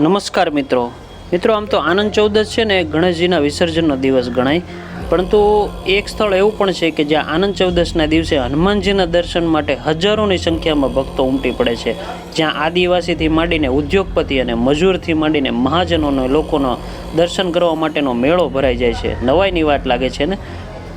નમસ્કાર મિત્રો. મિત્રો, આમ તો આનંદ ચૌદસ છે ને ગણેશજીના વિસર્જનનો દિવસ ગણાય. પરંતુ એક સ્થળ એવું પણ છે કે જ્યાં આનંદ ચૌદસના દિવસે હનુમાનજીના દર્શન માટે હજારોની સંખ્યામાં ભક્તો ઉમટી પડે છે. જ્યાં આદિવાસીથી માંડીને ઉદ્યોગપતિ અને મજૂરથી માંડીને મહાજનોને લોકોનો દર્શન કરવા માટેનો મેળો ભરાઈ જાય છે. નવાઈની વાત લાગે છે ને?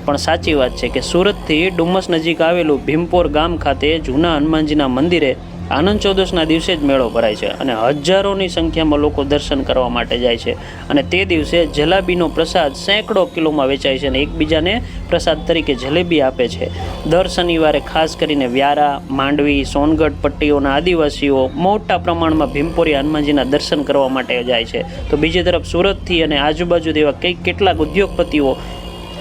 પણ સાચી વાત છે કે સુરતથી ડુમસ નજીક આવેલું ભીમપોર ગામ ખાતે જૂના હનુમાનજીના મંદિરે આનંદ ચૌદસના દિવસે જ મેળો ભરાય છે અને હજારોની સંખ્યામાં લોકો દર્શન કરવા માટે જાય છે. અને તે દિવસે જલેબીનો પ્રસાદ સેંકડો કિલોમાં વેચાય છે અને એકબીજાને પ્રસાદ તરીકે જલેબી આપે છે. દર શનિવારે ખાસ કરીને વ્યારા, માંડવી, સોનગઢ, પટ્ટીઓના આદિવાસીઓ મોટા પ્રમાણમાં ભીમપોરી, હનુમાનજીના દર્શન કરવા માટે જાય છે. તો બીજી તરફ સુરતથી અને આજુબાજુ જેવા કંઈક કેટલાક ઉદ્યોગપતિઓ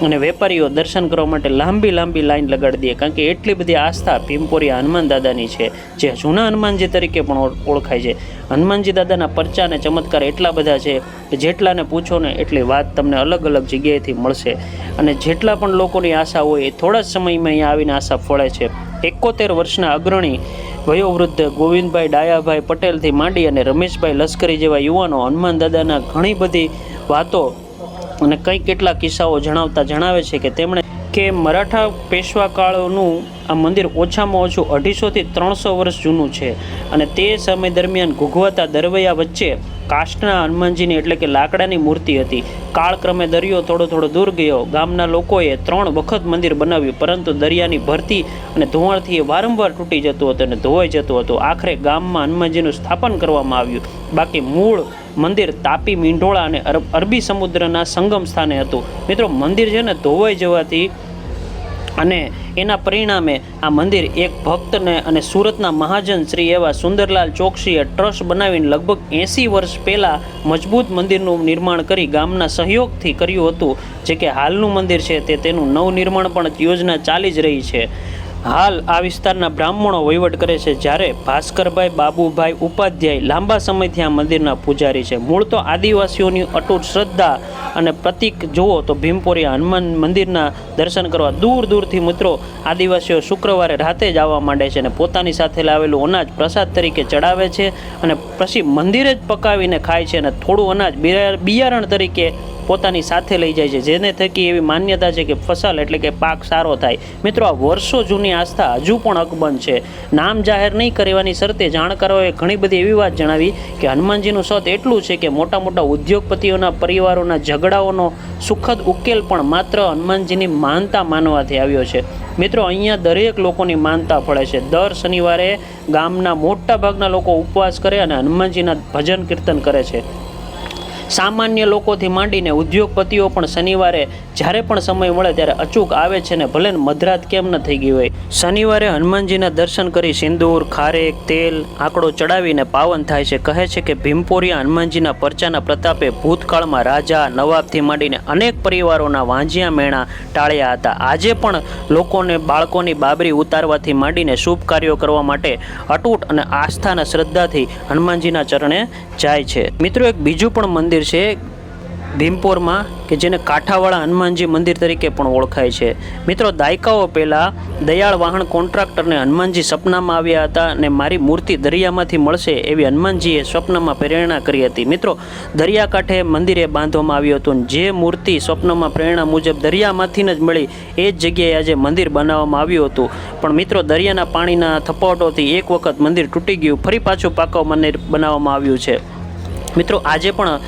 અને વેપારીઓ દર્શન કરવા માટે લાંબી લાંબી લાઈન લગાડી દે, કારણ કે એટલી બધી આસ્થા ભીમપોરી હનુમાન દાદાની છે, જે જૂના હનુમાનજી તરીકે પણ ઓળખાય છે. હનુમાનજી દાદાના પરચા અને ચમત્કાર એટલા બધા છે કે જેટલાને પૂછો ને એટલી વાત તમને અલગ અલગ જગ્યાએથી મળશે. અને જેટલા પણ લોકોની આશા હોય એ થોડા જ સમયમાં અહીંયા આવીને આશા ફળે છે. એકોતેર વર્ષના અગ્રણી વયોવૃદ્ધ ગોવિંદભાઈ ડાયાભાઈ પટેલથી માંડી અને રમેશભાઈ લશ્કરી જેવા યુવાનો હનુમાન દાદાના ઘણી બધી વાતો અને કંઈ કેટલા કિસ્સાઓ જણાવતા જણાવે છે કે તેમણે કે મરાઠા પેશવા કાળનું આ મંદિર ઓછામાં ઓછું અઢીસોથી ત્રણસો વર્ષ જૂનું છે. અને તે સમય દરમિયાન ઘૂઘવાતા દરવૈયા વચ્ચે કાષ્ટના હનુમાનજીની એટલે કે લાકડાની મૂર્તિ હતી. કાળક્રમે દરિયો થોડો થોડો દૂર ગયો. ગામના લોકોએ ત્રણ વખત મંદિર બનાવ્યું, પરંતુ દરિયાની ભરતી અને ધોવાણથી એ વારંવાર તૂટી જતું હતું અને ધોવાઈ જતું હતું. આખરે ગામમાં હનુમાનજીનું સ્થાપન કરવામાં આવ્યું. બાકી મૂળ મંદિર તાપી મીંઢોળા અને અરબ- સમુદ્રના સંગમ સ્થાને હતું. મિત્રો, મંદિર છે ને ધોવાઈ જવાથી અને એના પરિણામે આ મંદિર એક ભક્તને અને સુરતના મહાજન શ્રી એવા સુંદરલાલ ચોકસીએ ટ્રસ્ટ બનાવીને લગભગ એંસી વર્ષ પહેલાં મજબૂત મંદિરનું નિર્માણ કરી ગામના સહયોગથી કર્યું હતું. જે કે હાલનું મંદિર છે તે તેનું નવનિર્માણ પણ યોજના ચાલી જ રહી છે. હાલ આ વિસ્તારના બ્રાહ્મણો વહીવટ કરે છે જ્યારે ભાસ્કરભાઈ બાબુભાઈ ઉપાધ્યાય લાંબા સમયથી આ મંદિરના પૂજારી છે. મૂળ તો આદિવાસીઓની અટૂટ શ્રદ્ધા અને પ્રતિક જુઓ તો ભીમપોરી હનુમાન મંદિરના દર્શન કરવા દૂર દૂરથી મિત્રો આદિવાસીઓ શુક્રવારે રાતે જ આવવા માંડે છે અને પોતાની સાથે લાવેલું અનાજ પ્રસાદ તરીકે ચડાવે છે અને પછી મંદિરે જ પકાવીને ખાય છે અને થોડું અનાજ બિયા- બિયારણ તરીકે પોતાની સાથે લઈ જાય છે. જેને થકી એવી માન્યતા છે કે ફસલ એટલે કે પાક સારો થાય. મિત્રો, આ વર્ષો જૂની આસ્થા હજુ પણ અકબંધ છે. નામ જાહેર નહીં કરવાની શરતે જાણકારોએ ઘણી બધી એવી વાત જણાવી કે હનુમાનજીનું સત એટલું છે કે મોટા મોટા ઉદ્યોગપતિઓના પરિવારોના ઝઘડાઓનો સુખદ ઉકેલ પણ માત્ર હનુમાનજીની માનતા માનવાથી આવ્યો છે. મિત્રો, અહીંયા દરેક લોકોની માનતા ફળે છે. દર શનિવારે ગામના મોટા ભાગના લોકો ઉપવાસ કરે અને હનુમાનજીના ભજન કીર્તન કરે છે. સામાન્ય લોકોથી માંડીને ઉદ્યોગપતિઓ પણ શનિવારે જ્યારે પણ સમય મળે ત્યારે અચૂક આવે છે ને ભલે મધરાત કેમ ન થઈ ગઈ હોય. શનિવારે હનુમાનજીના દર્શન કરી સિંદૂર, ખારેક, તેલ, આંકડો ચડાવીને પાવન થાય છે. કહે છે કે ભીમપોરિયા હનુમાનજીના પરચાના પ્રતાપે ભૂતકાળમાં રાજા નવાબથી માંડીને અનેક પરિવારોના વાંજિયા મેણા ટાળ્યા હતા. આજે પણ લોકોને બાળકોની બાબરી ઉતારવાથી માંડીને શુભ કાર્યો કરવા માટે અટૂટ અને આસ્થાના શ્રદ્ધાથી હનુમાનજીના ચરણે જાય છે. મિત્રો, એક બીજું પણ મંદિર છે ભીમપોરમાં કે જેને કાંઠાવાળા હનુમાનજી મંદિર તરીકે પણ ઓળખાય છે. મિત્રો, દાયકાઓ પહેલાં દયાળ વાહન કોન્ટ્રાક્ટરને હનુમાનજી સપનામાં આવ્યા હતા અને મારી મૂર્તિ દરિયામાંથી મળશે એવી હનુમાનજીએ સ્વપ્નમાં પ્રેરણા કરી હતી. મિત્રો, દરિયાકાંઠે મંદિરે બાંધવામાં આવ્યું હતું જે મૂર્તિ સ્વપ્નમાં પ્રેરણા મુજબ દરિયામાંથી જ મળી, એ જ જગ્યાએ આજે મંદિર બનાવવામાં આવ્યું હતું. પણ મિત્રો, દરિયાના પાણીના થપાવટોથી એક વખત મંદિર તૂટી ગયું, ફરી પાછું પાકવા મંદિર બનાવવામાં આવ્યું છે. મિત્રો, આજે પણ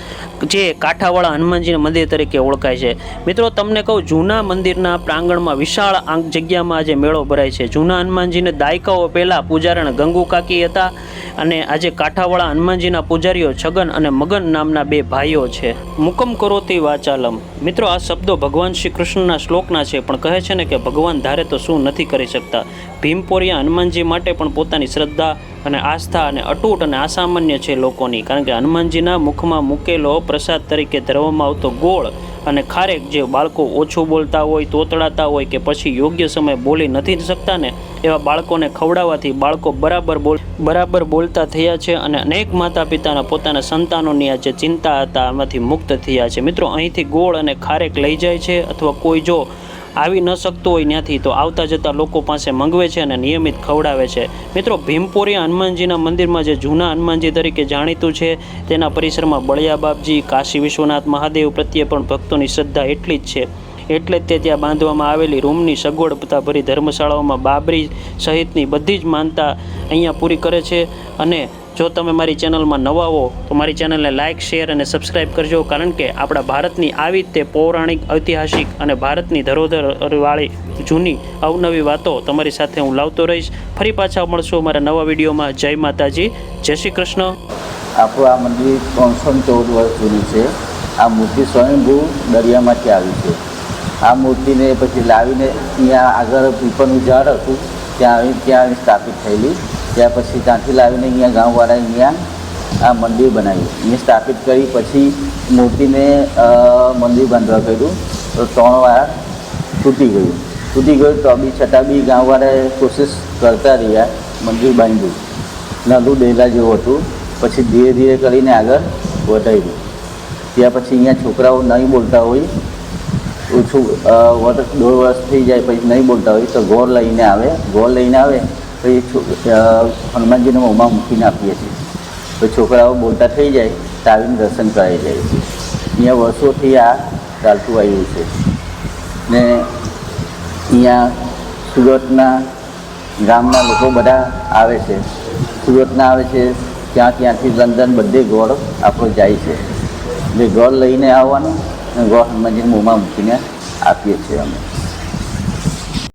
જે કાંઠાવાળા હનુમાનજીના મંદિર તરીકે ઓળખાય છે. મિત્રો, તમને કહું, જૂના મંદિરના પ્રાંગણમાં વિશાળ આંક જગ્યામાં આજે મેળો ભરાય છે. જૂના હનુમાનજીને દાયકાઓ પહેલાં પૂજારણ ગંગુ કાકી હતા અને આજે કાંઠાવાળા હનુમાનજીના પૂજારીઓ છગન અને મગન નામના બે ભાઈઓ છે. મુકમ કરોતી વાચાલમ. મિત્રો, આ શબ્દો ભગવાન શ્રી કૃષ્ણના શ્લોકના છે, પણ કહે છે ને કે ભગવાન ધારે તો શું નથી કરી શકતા. ભીમપોરિયા હનુમાનજી માટે પણ પોતાની શ્રદ્ધા અને આસ્થા અને અટૂટ અને અસામાન્ય છે લોકોની. કારણ કે હનુમાનજીના મુખમાં મૂકેલો પ્રસાદ તરીકે ધરવામાં આવતો ગોળ અને ખારેક જે બાળકો ઓછું બોલતા હોય, તોતડાતા હોય કે પછી યોગ્ય સમયે બોલી નથી શકતા ને, એવા બાળકોને ખવડાવવાથી બાળકો બરાબર બોલ, બરાબર બોલતા થયા છે અને અનેક માતા પિતાના પોતાના સંતાનોની આ જે ચિંતા હતા એમાંથી મુક્ત થયા છે. મિત્રો, અહીંથી ગોળ અને ખારેક લઈ જાય છે અથવા કોઈ જો આવી ન શકતો હોય ત્યાંથી તો આવતા જતા લોકો પાસે મંગવે છે અને નિયમિત ખવડાવે છે. મિત્રો ભીમપોરિયા હનુમાનજીના મંદિરમાં જે જૂના હનુમાનજી તરીકે જાણીતું છે, તેના પરિસરમાં બળિયા બાપજી, કાશી વિશ્વનાથ મહાદેવ પ્રત્યે પણ ભક્તોની શ્રદ્ધા એટલી જ છે. એટલે જ તે ત્યાં બાંધવામાં આવેલી રૂમની સગવડતા ભરી ધર્મશાળાઓમાં બાબરી સહિતની બધી જ માનતા અહીંયા પૂરી કરે છે અને જો તમે મારી ચેનલમાં નવા હો, તો મારી ચેનલને લાઇક શેર અને સબસ્ક્રાઇબ કરજો, કારણ કે આપણા ભારતની આવી તે પૌરાણિક, ઐતિહાસિક અને ભારતની ધરોધરવાળી જૂની અવનવી વાતો તમારી સાથે હું લાવતો રહીશ. ફરી પાછા મળશું અમારા નવા વિડીયોમાં. જય માતાજી. જય શ્રી કૃષ્ણ. આપણું આ મંદિર ત્રણસો ચૌદ વર્ષ જૂનું છે. આ મૂર્તિ સ્વયંભૂ દરિયામાંથી આવી છે. આ મૂર્તિને પછી લાવીને અહીંયા આગળ પીપળનું ઝાડ હતું. ત્યાં આવી ત્યાં આવી સ્થાપિત થયેલી ત્યાં પછી ત્યાંથી લાવીને અહીંયા ગામવાળાએ અહીંયા આ મંદિર બનાવ્યું અહીંયા સ્થાપિત કરી પછી મૂર્તિને અ, મંદિર બાંધવા કર્યું તો ત્રણ વાર તૂટી ગયું તૂટી ગયું તો બી છતાં બી ગામવાળાએ કોશિશ કરતા રહ્યા મંદિર બાંધ્યું નાનું ડેલા જેવું હતું પછી ધીરે ધીરે કરીને આગળ વધાર્યું ત્યાં પછી અહીંયા છોકરાઓ નહીં બોલતા હોય ઓછું વર્ષ દોઢ વર્ષ થઈ જાય પછી નહીં બોલતા હોય તો ગોળ લઈને આવે, ગોળ લઈને આવે, પછી હનુમાનજીને મોંમાં મૂકીને આપીએ છીએ. પછી છોકરાઓ બોલતા થઈ જાય તો આવીને દર્શન કરાવી જાય છે. અહીંયા વર્ષોથી આ ચાલતું આવ્યું છે. ને અહીંયા સુરતના ગામના લોકો બધા આવે છે. સુરતના આવે છે, ત્યાં ત્યાંથી લંડન બધે ગોળ આપણો જાય છે. એટલે ગોળ લઈને આવવાનું ગોળ હનુમાનજીને મોંમાં મૂકીને આપીએ છીએ અમે